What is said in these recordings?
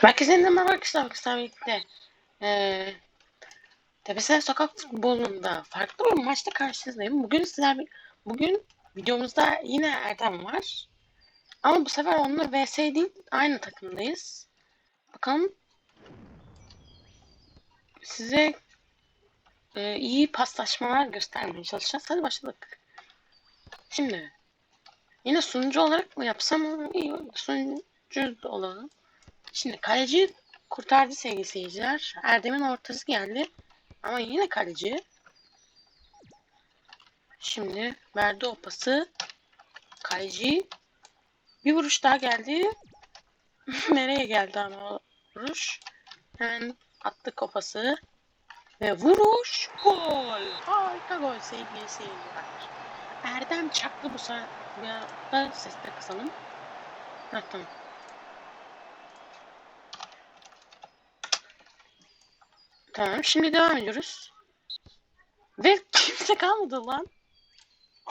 Herkese merhaba arkadaşlar. Arkadaşlar birlikte ee, Tepesel Sokak Futbolu'nda farklı bir maçta karşınızdayım. Bugün sizler bugün videomuzda yine Erdem var. Ama bu sefer onunla vs değil aynı takımdayız. Bakalım size ee, iyi paslaşmalar göstermeye çalışacağız. Hadi başladık. Şimdi yine sunucu olarak mı yapsam sunucu olalım. Şimdi kaleci kurtardı sevgili seyirciler. Erdem'in ortası geldi. Ama yine kaleci. Şimdi verdi o pası. Kaleci bir vuruş daha geldi. Nereye geldi ama o vuruş? Hemen attık o pası. Ve vuruş gol. Harika gol sevgili seyirciler. Erdem çaktı bu sefer. Ya da sesle kısalım. Ha, tamam. Tamam şimdi devam ediyoruz. Ve kimse kalmadı lan.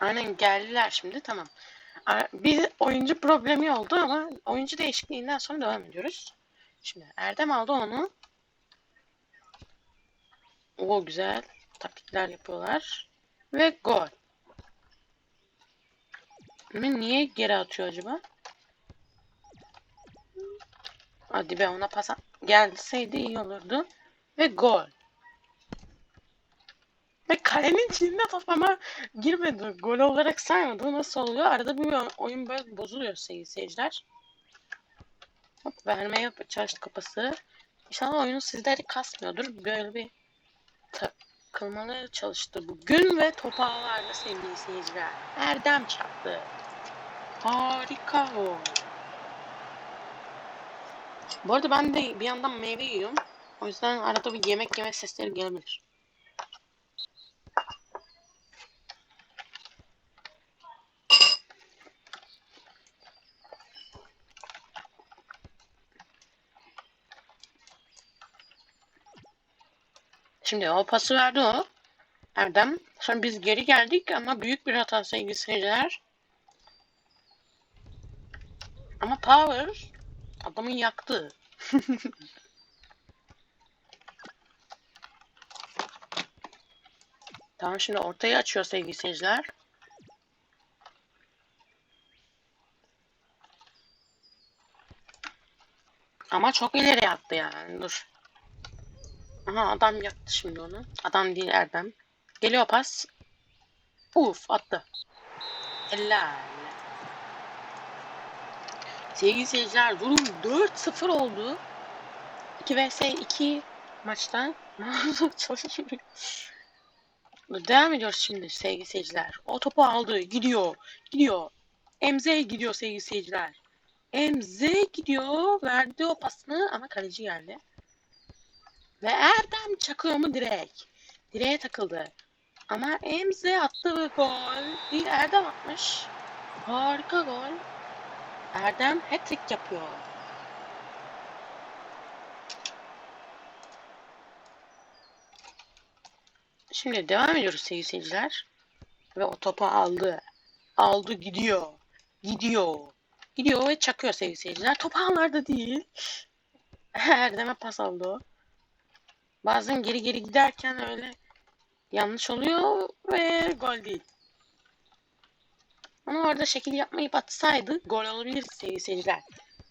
Aynen geldiler şimdi tamam. Bir oyuncu problemi oldu ama oyuncu değişikliğinden sonra devam ediyoruz. Şimdi Erdem aldı onu. O güzel taktikler yapıyorlar. Ve gol. Ama niye geri atıyor acaba? Hadi be ona pas gelseydi iyi olurdu. Ve gol. Ve kalenin içinde top ama girmedi. Gol olarak saymadı. Nasıl oluyor? Arada bir oyun böyle bozuluyor sevgili seyirciler. Hop vermeye çalıştı kapısı. İnşallah oyunu sizleri kasmıyordur. Böyle bir takılmalı çalıştı bugün ve topu ağlarla sevgili seyirciler. Erdem çarptı. Harika o. Bu arada ben de bir yandan meyve yiyorum. O yüzden arada bir yemek yeme sesleri gelebilir. Şimdi o pası verdi o. Erdem. Sonra biz geri geldik ama büyük bir hata sevgili seyirciler. Ama Power adamı yaktı. tamam şimdi ortaya açıyor sevgili seyirciler. Ama çok ileri attı yani. Dur. Aha adam yaktı şimdi onu. Adam değil Erdem. Geliyor pas. Uf attı. Helal. Sevgili seyirciler durum 4-0 oldu. 2 vs 2 maçtan. Devam ediyoruz şimdi sevgili seyirciler. O topu aldı. Gidiyor. Gidiyor. MZ gidiyor sevgili seyirciler. MZ gidiyor. Verdi o pasını ama kaleci geldi. Ve Erdem çakıyor mu direkt. Direğe takıldı. Ama Emze attı ve gol. Değil Erdem atmış. Harika gol. Erdem hat-trick yapıyor. Şimdi devam ediyoruz sevgili seyirciler. Ve o topu aldı. Aldı gidiyor. Gidiyor. Gidiyor ve çakıyor sevgili seyirciler. Top ağlarda değil. Erdem'e pas aldı o. Bazen geri geri giderken öyle yanlış oluyor ve gol değil. Ama orada şekil yapmayı atsaydı gol olabilir sevgili seyirciler.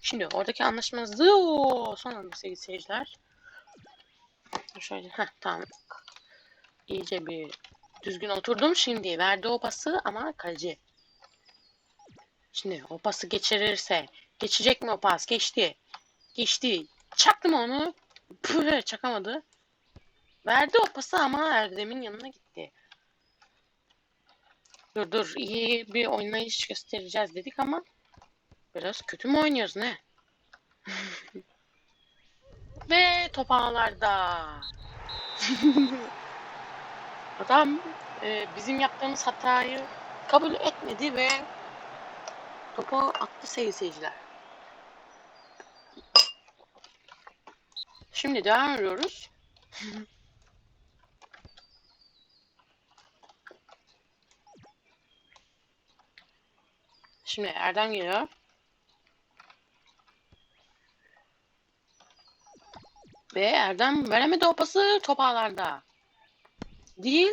Şimdi oradaki anlaşmazlığı o son anda sevgili seyirciler. Şöyle heh tamam. İyice bir düzgün oturdum. Şimdi verdi o pası ama kaleci. Şimdi o pası geçirirse geçecek mi o pas? Geçti. Geçti. Çaktım onu. Püh, çakamadı. Verdi o pası ama Erdem'in yanına gitti. Dur dur iyi bir oynayış göstereceğiz dedik ama biraz kötü mü oynuyoruz ne? Ve top ağlarda. Adam e, bizim yaptığımız hatayı kabul etmedi ve topu attı sevgili seyirciler. Şimdi devam ediyoruz. Şimdi Erdem geliyor. Ve Erdem veremedi o pası top. Değil.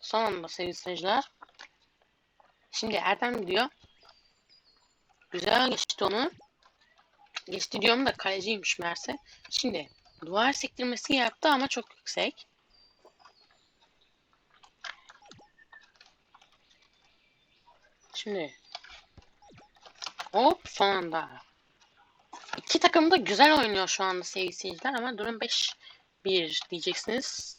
Son anda sevgili seyirciler. Şimdi Erdem gidiyor. Güzel geçti onu. Geçti diyorum da kaleciymiş meğerse. Şimdi duvar sektirmesi yaptı ama çok yüksek. Şimdi hop son anda. İki takım da güzel oynuyor şu anda sevgili seyirciler ama durum 5-1 diyeceksiniz.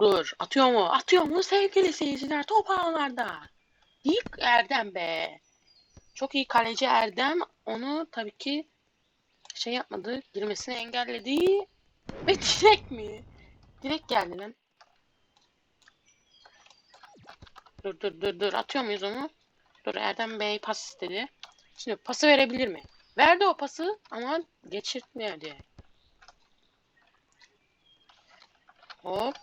Dur atıyor mu? Atıyor mu sevgili seyirciler? Top ağlarda. İlk Erdem be. Çok iyi kaleci Erdem. Onu tabii ki şey yapmadı. Girmesini engelledi. Ve direkt mi? Direkt geldi lan. Dur dur dur dur. Atıyor muyuz onu? Dur Erdem Bey pas istedi. Şimdi pası verebilir mi? Verdi o pası ama geçirtmedi. Hop.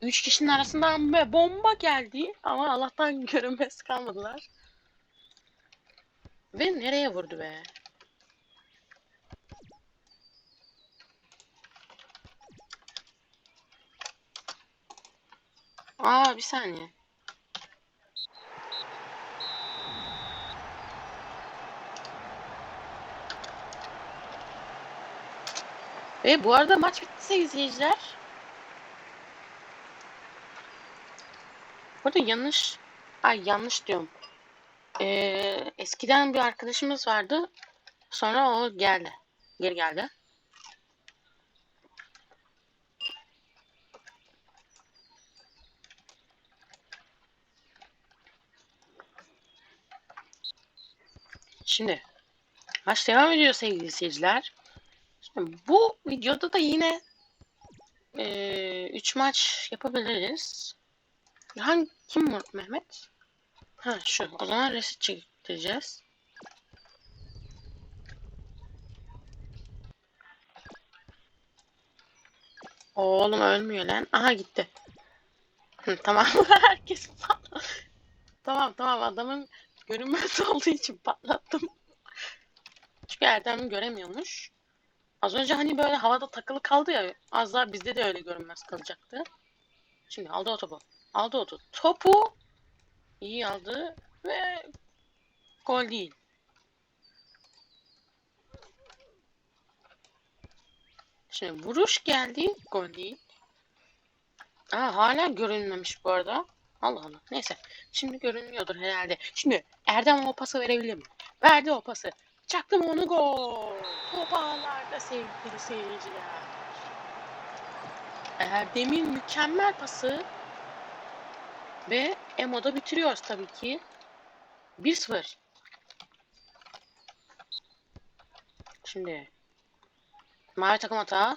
Üç kişinin arasından be bomba geldi ama Allah'tan görünmez kalmadılar. Ve nereye vurdu be? Aa bir saniye. Ve bu arada maç bitti sevgili seyirciler. Burada yanlış... Ay yanlış diyorum. Ee, eskiden bir arkadaşımız vardı. Sonra o geldi. Geri geldi. Şimdi maç devam ediyor sevgili seyirciler. Bu videoda da yine 3 maç yapabiliriz. Hangi kim var Mehmet? Ha şu. O zaman resit çektireceğiz. Oğlum ölmüyor lan. Aha gitti. Tamam. Herkes Tamam tamam adamın görünmez olduğu için patlattım. Çünkü Erdem göremiyormuş. Az önce hani böyle havada takılı kaldı ya. Az daha bizde de öyle görünmez kalacaktı. Şimdi aldı o topu. Aldı o topu. Topu iyi aldı ve gol değil. Şimdi vuruş geldi. Gol değil. Aa, hala görünmemiş bu arada. Allah Allah. Neyse. Şimdi görünmüyordur herhalde. Şimdi Erdem o pası verebilir mi? Verdi o pası. Çaktım onu gol. Top ağlarda sevgili seyirciler. Erdem'in mükemmel pası. Ve Emo'da bitiriyoruz tabii ki. 1-0. Şimdi Mavi takım hata.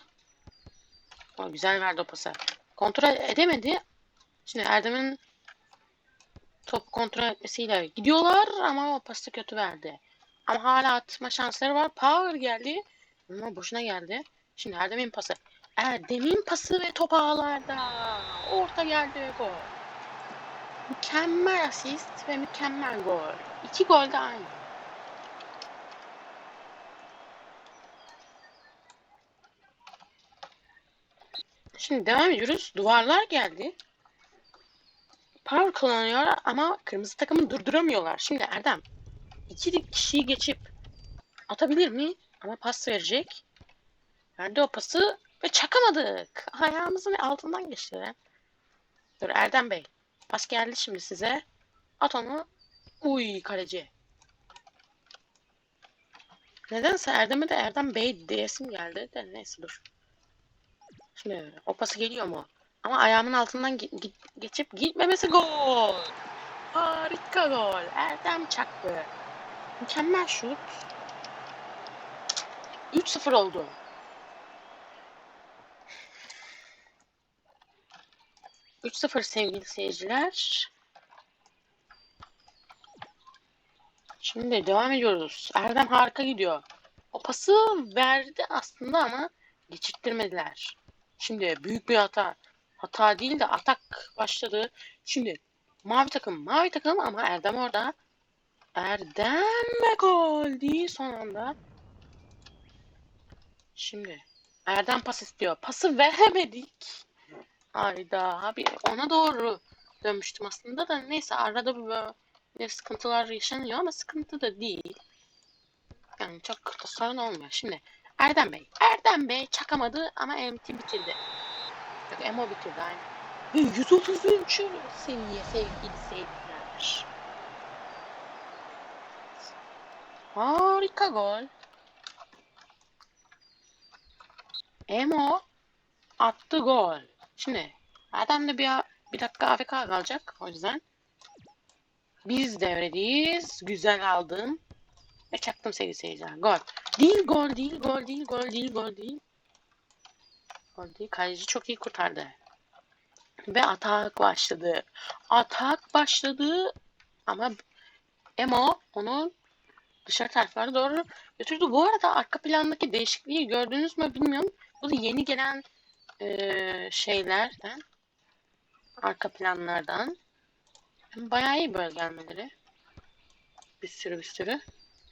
O güzel verdi o pası. Kontrol edemedi. Şimdi Erdem'in top kontrol etmesiyle gidiyorlar ama o pası kötü verdi. Ama hala atma şansları var. Power geldi. Ama boşuna geldi. Şimdi Erdem'in pası. Erdem'in pası ve top ağlarda. Orta geldi gol. Mükemmel asist ve mükemmel gol. İki gol de aynı. Şimdi devam ediyoruz. Duvarlar geldi. Power kullanıyor ama kırmızı takımı durduramıyorlar. Şimdi Erdem iki kişiyi geçip atabilir mi? Ama pas verecek. Verdi o pası ve çakamadık. Ayağımızın altından geçti. Dur Erdem Bey. Pas geldi şimdi size. At onu. Uy kaleci. Nedense Erdem'e de Erdem Bey diyesim geldi. De neyse dur. Şimdi o pası geliyor mu? Ama ayağımın altından ge ge geçip gitmemesi gol. Harika gol. Erdem çaktı. Mükemmel şut. 3-0 oldu. Üç sıfır sevgili seyirciler. Şimdi devam ediyoruz. Erdem harika gidiyor. O pası verdi aslında ama geçirttirmediler. Şimdi büyük bir hata. Hata değil de atak başladı. Şimdi mavi takım mavi takım ama Erdem orada. Erdem ve gol değil son anda. Şimdi Erdem pas istiyor. Pası veremedik. Hayda abi ona doğru dönmüştüm aslında da neyse arada böyle sıkıntılar yaşanıyor ama sıkıntı da değil. Yani çok da sorun olmuyor. Şimdi Erdem Bey. Erdem Bey çakamadı ama MT bitirdi. Yok Emo bitirdi. Ve 133 seviye sevgili seyirciler. Harika gol. Emo attı gol. Şimdi Erdem de bir, bir dakika AFK kalacak. O yüzden biz devredeyiz. Güzel aldım. Ve çaktım sevgili seyirciler. Gol. Değil gol değil gol değil gol değil gol değil. Gol değil. Kaleci çok iyi kurtardı. Ve atak başladı. Atak başladı. Ama Emo onu dışarı taraflara doğru götürdü. Bu arada arka plandaki değişikliği gördünüz mü bilmiyorum. Bu da yeni gelen e, şeylerden. Arka planlardan. Bayağı iyi böyle gelmeleri. Bir sürü bir sürü.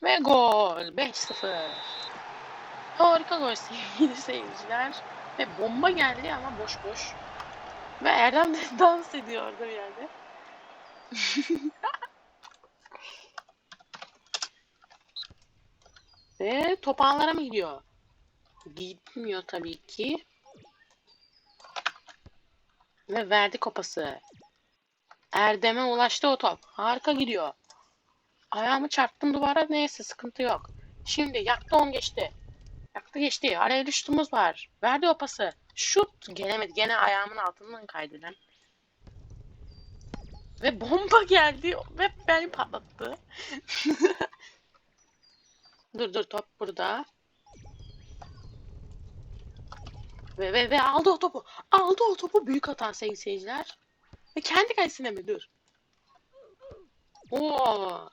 Ve gol. 5-0. Harika gol sevgili seyirciler. Ve bomba geldi ama boş boş. Ve Erdem de dans ediyor orada bir yerde. Ve top ağlara mı gidiyor? Gitmiyor tabii ki. Ve verdi kopası. Erdem'e ulaştı o top. Harika gidiyor. Ayağımı çarptım duvara neyse sıkıntı yok. Şimdi yaktı on geçti. Yaktı geçti. Araya düştüğümüz var. Verdi o pası. Şut gelemedi. Gene ayağımın altından kaydı lan. Ve bomba geldi ve beni patlattı. dur dur top burada. Ve, ve, ve aldı o topu. Aldı o topu. Büyük hata sevgili seyirciler. Ve kendi kalesine mi? Dur. Oo.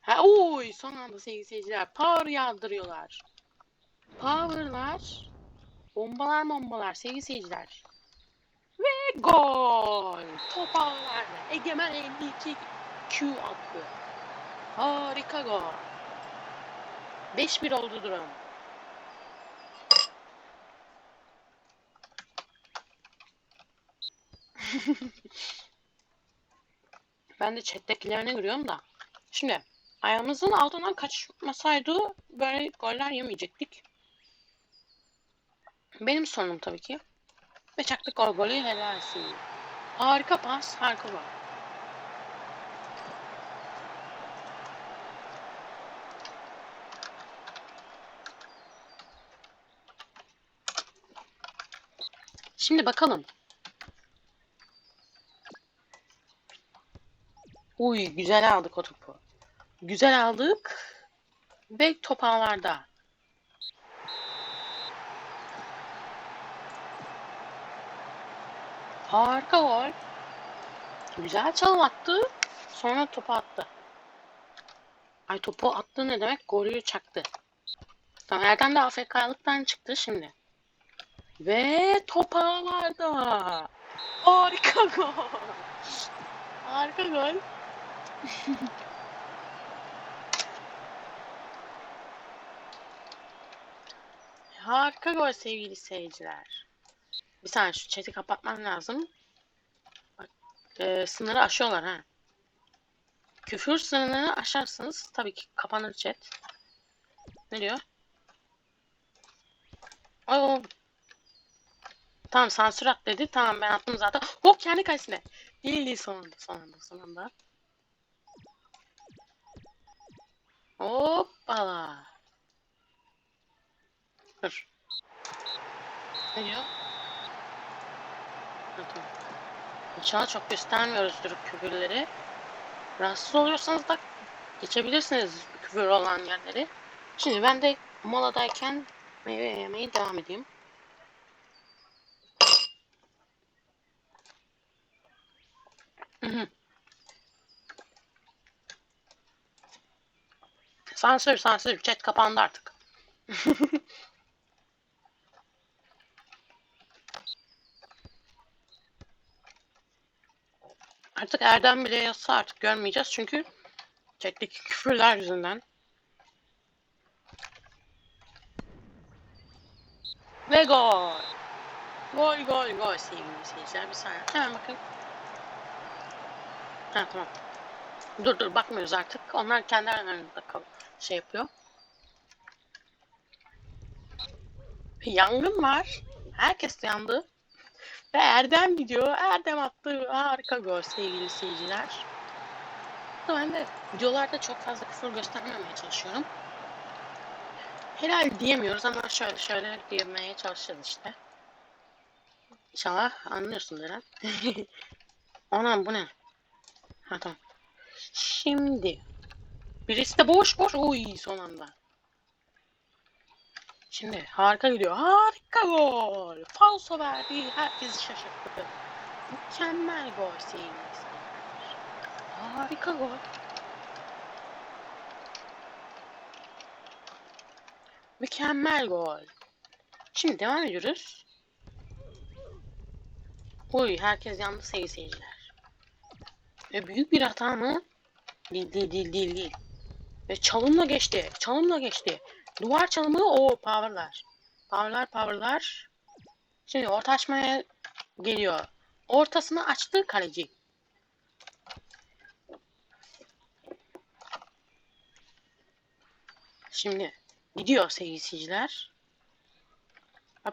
Ha, oy son anda sevgili seyirciler. Power yağdırıyorlar. Power'lar. Bombalar bombalar sevgili seyirciler. Ve gol. Top ağlarda. Egemen 52 Q attı. Harika gol. 5-1 oldu durum. ben de chat'tekilerini görüyorum da. Şimdi ayağımızın altından kaçmasaydı böyle goller yemeyecektik. Benim sorunum tabii ki. Ve çaktık gol golü helalsin. Harika pas, harika gol. Şimdi bakalım. Uy güzel aldık o topu. Güzel aldık. Ve top ağlarda. Harika gol. Güzel çalım attı. Sonra topu attı. Ay topu attı ne demek? Golü çaktı. Tamam Erdem de AFK'lıktan çıktı şimdi. Ve top ağlarda. Harika gol. Harika gol. Harika gol sevgili seyirciler. Bir saniye şu chat'i kapatmam lazım. Bak, e, sınırı aşıyorlar ha. Küfür sınırını aşarsanız tabii ki kapanır chat. Ne diyor? Oo. Tamam sansür at dedi. Tamam ben attım zaten. Hop kendi kalesine. Değil sonunda sonunda sonunda. Hoppala. Dur. Ne diyor? İnşallah çok göstermiyoruzdur küfürleri. Rahatsız oluyorsanız da geçebilirsiniz küfür olan yerleri. Şimdi ben de moladayken meyve yemeye devam edeyim. Sansür sansür chat kapandı artık. Artık Erdem bile yazsa artık görmeyeceğiz çünkü çektik küfürler yüzünden. Ve gol. Gol gol gol sevgili seyirciler. Bir saniye. Hemen bakın. Ha tamam. Dur dur bakmıyoruz artık. Onlar kendi aralarında şey yapıyor. Yangın var. Herkes yandı. Ve Erdem gidiyor. Erdem attı. Harika gol sevgili seyirciler. Ben de videolarda çok fazla küfür göstermemeye çalışıyorum. Helal diyemiyoruz ama şöyle şöyle diyemeye çalışacağız işte. İnşallah anlıyorsun Eren. Anam bu ne? Ha tamam. Şimdi. Birisi de boş boş. Uy son anda. Şimdi harika gidiyor. Harika gol. Falso verdi. Herkesi şaşırttı. Mükemmel gol sevgili. Harika gol. Mükemmel gol. Şimdi devam ediyoruz. Oy herkes yandı sevgili seyirciler. Ve büyük bir hata mı? Değil değil değil değil değil. Ve çalımla geçti. Çalımla geçti. Duvar çalımı o powerlar. Powerlar powerlar. Şimdi orta açmaya geliyor. Ortasını açtı kaleci. Şimdi gidiyor sevgili seyirciler.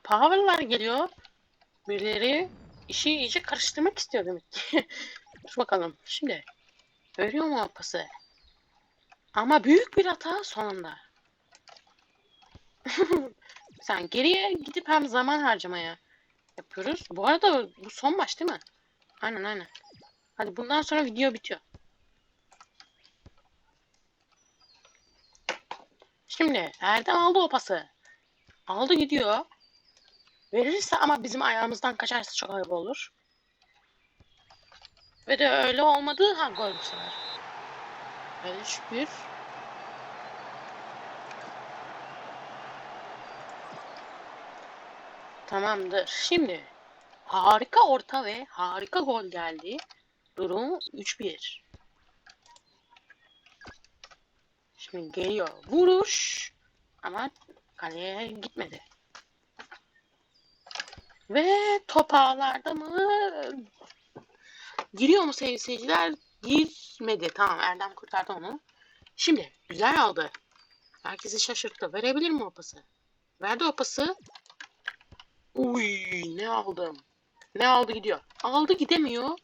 Power'lar geliyor. Birileri işi iyice karıştırmak istiyor demek ki. Dur bakalım. Şimdi veriyor mu o pası? Ama büyük bir hata sonunda. Sen geriye gidip hem zaman harcamaya yapıyoruz. Bu arada bu son maç değil mi? Aynen aynen. Hadi bundan sonra video bitiyor. Şimdi Erdem aldı o pası. Aldı gidiyor. Verirse ama bizim ayağımızdan kaçarsa çok ayıp olur. Ve de öyle olmadı. Ha gol bu sefer. Öyle şükür. Tamamdır. Şimdi harika orta ve harika gol geldi. Durum 3-1. Şimdi geliyor vuruş ama kaleye gitmedi. Ve top ağlarda mı? Giriyor mu sevgili seyirciler? Girmedi. Tamam Erdem kurtardı onu. Şimdi güzel aldı. Herkesi şaşırttı. Verebilir mi o pası? Verdi o pası. Uy ne aldım. Ne aldı gidiyor. Aldı gidemiyor.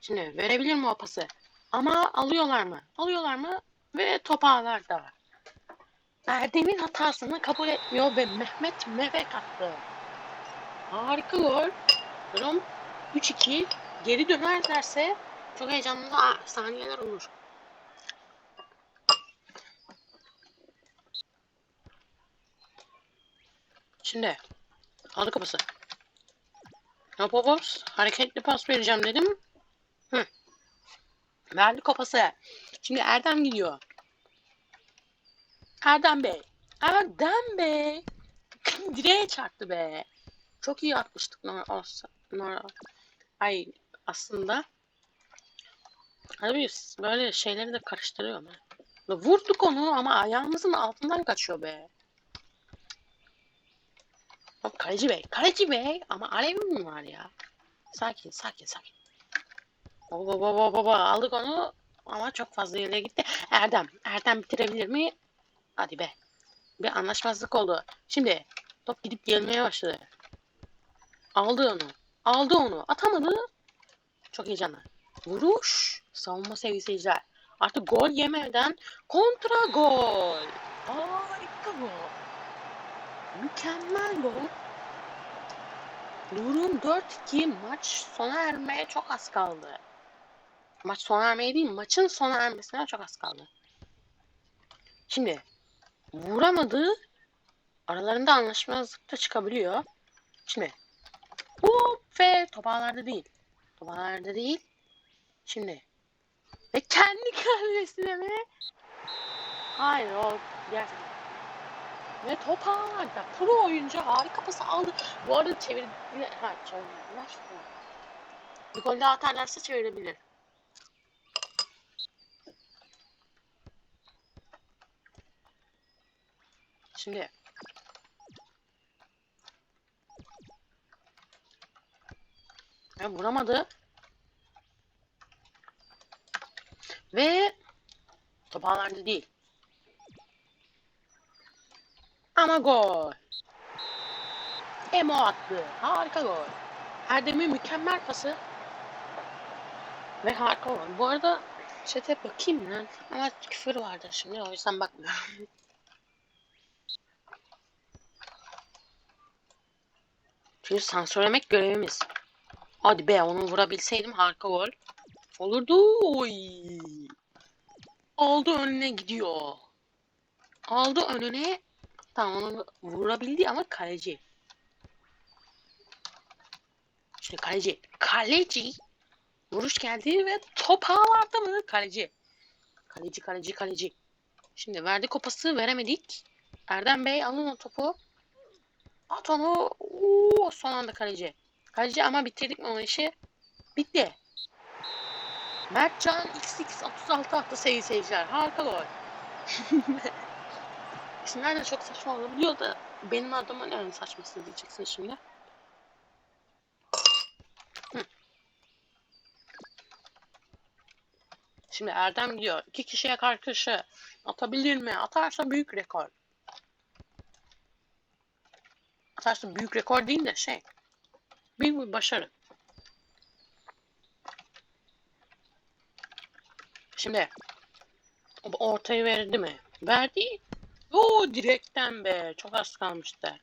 Şimdi verebilir mi o pası? Ama alıyorlar mı? Alıyorlar mı? Ve top ağlarda. Erdem'in hatasını kabul etmiyor ve Mehmet Mevek attı. Harika gol. Durum 3-2. Geri dönerlerse çok heyecanlı saniyeler olur. Şimdi aldı kapısı. Yapıyoruz? Hareketli pas vereceğim dedim. Hı. Verdi kapısı. Şimdi Erdem gidiyor. Erdem Bey. Erdem Bey. Direğe çarptı be. Çok iyi atmıştık. Nor Ay aslında. Abi böyle şeyleri de karıştırıyor mu? Vurduk onu ama ayağımızın altından kaçıyor be. Bak kaleci bey. Kaleci bey. Ama alevim var ya? Sakin sakin sakin. Baba baba baba aldık onu. Ama çok fazla ileri gitti. Erdem. Erdem bitirebilir mi? Hadi be. Bir anlaşmazlık oldu. Şimdi top gidip gelmeye başladı. Aldı onu. Aldı onu. Atamadı. Çok heyecanlı. Vuruş. Savunma sevgili seyirciler. Artık gol yemeden kontra gol. Harika gol. Mükemmel gol. Durum 4-2 maç sona ermeye çok az kaldı. Maç sona ermeye değil maçın sona ermesine çok az kaldı. Şimdi vuramadı. Aralarında anlaşmazlık da çıkabiliyor. Şimdi hop ve topağlarda değil. Topağlarda değil. Şimdi ve kendi kalesine mi? Hayır o gerçekten Ve top ağlarda pro oyuncu harika pası aldı. Bu arada çevir... Ha çevirdiler. Bir gol daha atarlarsa çevirebilir. Şimdi Ya vuramadı. Ve top ağlarda değil. Ama gol. Emo attı. Harika gol. Erdem'in mükemmel pası. Ve harika gol. Bu arada chat'e bakayım lan. Ama küfür vardı şimdi o yüzden bakmıyorum. Çünkü sansürlemek görevimiz. Hadi be onu vurabilseydim harika gol. Olurdu. Oy. Aldı önüne gidiyor. Aldı önüne. Tamam onu vurabildi ama kaleci. Şimdi kaleci. Kaleci. Vuruş geldi ve top ağlarda mı? Kaleci. Kaleci kaleci kaleci. Şimdi verdi kopası veremedik. Erdem Bey alın o topu. At onu. Oo, son anda kaleci. Kaleci ama bitirdik mi o işi? Bitti. Mertcan XX 36 attı sevgili seyirciler. Harika gol. İsimler de çok saçma olabiliyor da benim adıma ne öyle saçması diyeceksin şimdi. Hı. Şimdi Erdem diyor iki kişiye karşı atabilir mi? Atarsa büyük rekor. Atarsa büyük rekor değil de şey. Büyük bir başarı. Şimdi ortayı verdi mi? Verdi. Oo direkten be. Çok az kalmıştı.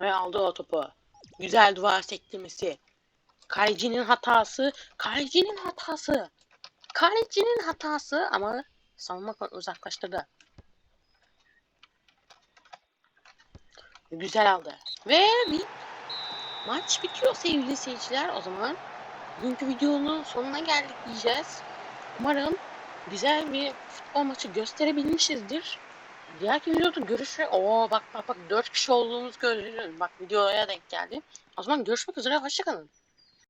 Ve aldı o topu. Güzel duvar sektirmesi. Kalecinin hatası. Kalecinin hatası. Kalecinin hatası ama savunma uzaklaştırdı. Güzel aldı. Ve bir maç bitiyor sevgili seyirciler. O zaman bugünkü videonun sonuna geldik diyeceğiz. Umarım güzel bir futbol maçı gösterebilmişizdir. Diğerki videoda görüşürüz. Oo bak bak bak 4 kişi olduğumuz görüyoruz. Bak videoya denk geldi. O zaman görüşmek üzere. Hoşçakalın.